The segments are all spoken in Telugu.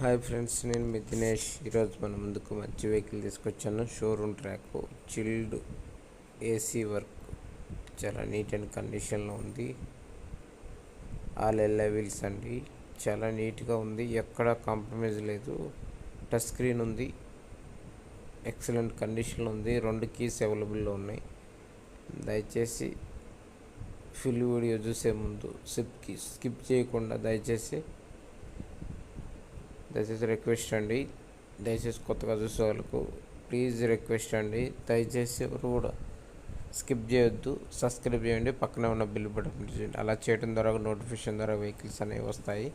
హాయ్ ఫ్రెండ్స్ నేను మీ దినేష్. ఈరోజు మన ముందుకు మంచి వెహికల్ తీసుకొచ్చాను. Showroom track chilled AC work. చాలా నీట్ అండ్ కండిషన్లో ఉంది. ఆల్ ఎల్ వీల్స్ అండి. చాలా నీట్గా ఉంది. ఎక్కడ కాంప్రమైజ్ లేదు. టచ్ స్క్రీన్ ఉంది. ఎక్సలెంట్ కండిషన్లో ఉంది. రెండు కీస్ అవైలబుల్లో ఉన్నాయి. దయచేసి ఫుల్ వీడియో చూసే ముందు స్కిప్ స్కిప్ చేయకుండా దయచేసి దయచేసి రిక్వెస్ట్ అండి. దయచేసి కొత్తగా చూసే వాళ్ళకు ప్లీజ్ రిక్వెస్ట్ అండి. దయచేసి ఎవరు కూడా స్కిప్ చేయొద్దు. సబ్స్క్రైబ్ చేయండి. పక్కనే ఉన్న బిల్ బటన్ చేయండి అలా చేయడం ద్వారా నోటిఫికేషన్ ద్వారా వెహికల్స్ అనేవి వస్తాయి.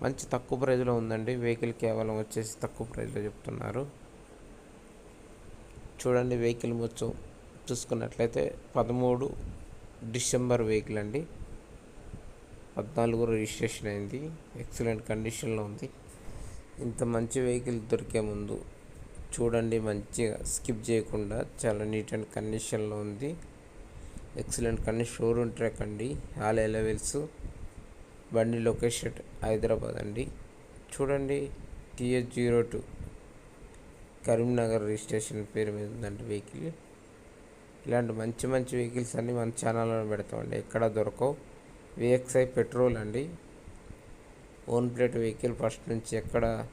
మంచి తక్కువ ప్రైజ్లో ఉందండి. వెహికల్ కేవలం వచ్చేసి తక్కువ ప్రైజ్లో చెప్తున్నారు. చూడండి వెహికల్ మొత్తం. చూసుకున్నట్లయితే పదమూడు డిసెంబర్ వెహికల్ అండి. పద్నాలుగు రిజిస్ట్రేషన్ అయింది. ఎక్సలెంట్ కండిషన్లో ఉంది. ఇంత మంచి వెహికల్ దొరికే ముందు చూడండి మంచిగా స్కిప్ చేయకుండా చాలా నీట్ అండ్ కండిషన్లో ఉంది. ఎక్సలెంట్ కండిషన్ షోరూమ్ ట్రాక్ అండి. ఆల్ ఎలెవెల్స్ బండి లొకేషన్ హైదరాబాద్ అండి. చూడండి TS zero two Karimnagar registration పేరు మీద ఉందండి వెహికల్ ఇలాంటి మంచి మంచి వెహికల్స్ అన్నీ మన ఛానల్లో పెడతామండి. ఎక్కడ దొరకవు. విఎక్స్ఐ పెట్రోల్ అండి. ఓన్ ప్లేట్ వెహికల్ ఫస్ట్ నుంచి ఎక్కడ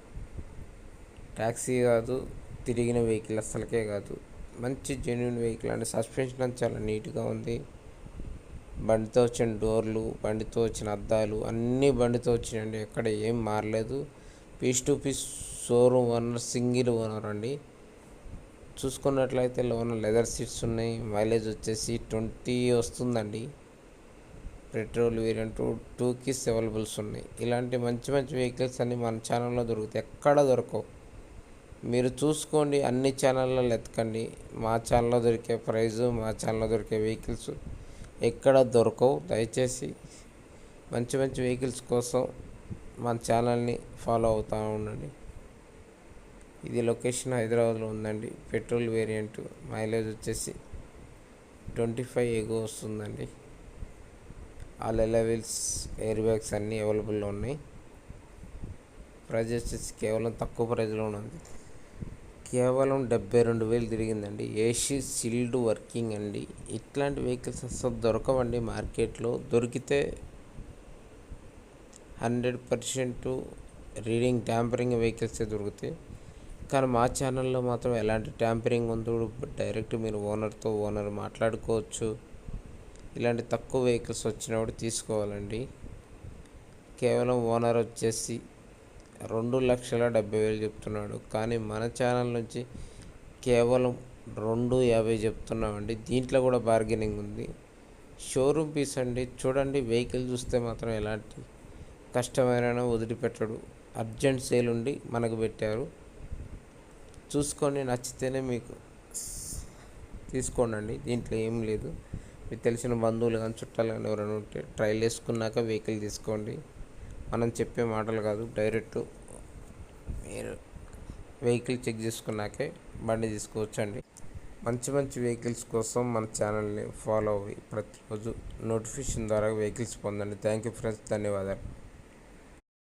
ట్యాక్సీ కాదు తిరిగిన వెహికల్ అస్సలకే కాదు. మంచి జెన్యున్ వెహికల్ అండి. సస్పెన్షన్ చాలా నీట్గా ఉంది. బండితో వచ్చిన డోర్లు బండితో వచ్చిన అద్దాలు అన్నీ బండితో వచ్చినాయండి. ఎక్కడ ఏం మారలేదు. Piece to piece showroom owner single owner అండి. చూసుకున్నట్లయితే లోన లెదర్ సీట్స్ ఉన్నాయి. మైలేజ్ వచ్చేసి ట్వంటీ వస్తుందండి. Petrol variant two keys availables ఉన్నాయి. ఇలాంటి మంచి మంచి వెహికల్స్ అన్నీ మన ఛానల్లో దొరుకుతాయి. ఎక్కడ దొరకవు. మీరు చూసుకోండి అన్ని ఛానల్లో ఎతకండి. మా ఛానల్లో దొరికే ప్రైజు మా ఛానల్లో దొరికే వెహికల్స్ ఎక్కడ దొరకవు. దయచేసి మంచి మంచి వెహికల్స్ కోసం మన ఛానల్ని ఫాలో అవుతూ ఉండండి. ఇది లొకేషన్ హైదరాబాద్లో ఉందండి. పెట్రోల్ వేరియంట్ మైలేజ్ వచ్చేసి ట్వంటీ ఫైవ్ ఎగో వస్తుందండి. ఆల్ లెవెల్స్ ఎయిర్ బ్యాగ్స్ అన్నీ అవైలబుల్లో ఉన్నాయి. ప్రైజ్ వచ్చేసి కేవలం తక్కువ ప్రైజ్లో ఉంది కేవలం డెబ్బై రెండు వేలు తిరిగిందండి. ఏసీ సీల్డ్ వర్కింగ్ అండి. ఇట్లాంటి వెహికల్స్ అసలు దొరకవండి మార్కెట్లో. దొరికితే హండ్రెడ్ పర్సెంట్ రీడింగ్ ట్యాంపరింగ్ వెహికల్సే దొరుకుతాయి. కానీ మా ఛానల్లో మాత్రం ఎలాంటి ట్యాంపరింగ్ ఉందో డైరెక్ట్ మీరు ఓనర్తో ఓనర్ మాట్లాడుకోవచ్చు. ఇలాంటి తక్కువ వెహికల్స్ వచ్చినప్పుడు తీసుకోవాలండి. కేవలం ఓనర్ వచ్చేసి రెండు లక్షల డెబ్బై వేలు చెప్తున్నాడు. కానీ మన ఛానల్ నుంచి కేవలం రెండు యాభై చెప్తున్నామండి. దీంట్లో కూడా బార్గెనింగ్ ఉంది. షోరూమ్ పీస్ అండి. చూడండి వెహికల్ చూస్తే మాత్రం ఎలాంటి కష్టమైన వదిలిపెట్టడు. అర్జెంట్ సేల్ ఉండి మనకు పెట్టారు. చూసుకొని నచ్చితేనే మీకు తీసుకోండి దీంట్లో ఏం లేదు. మీకు తెలిసిన బంధువులు కానీ చుట్టాలు కానీ ఎవరైనా ఉంటే ట్రైల్ వేసుకున్నాక వెహికల్ తీసుకోండి. మనం చెప్పే మాటలు కాదు డైరెక్ట్ మీరు వెహికల్ చెక్ చేసుకున్నాకే బండి తీసుకోవచ్చండి. మంచి మంచి వెహికల్స్ కోసం మన ఛానల్ని ఫాలో అవ్వి ప్రతిరోజు నోటిఫికేషన్ ద్వారా వెహికల్స్ పొందండి. థ్యాంక్ యూ ఫ్రెండ్స్ ధన్యవాదాలు.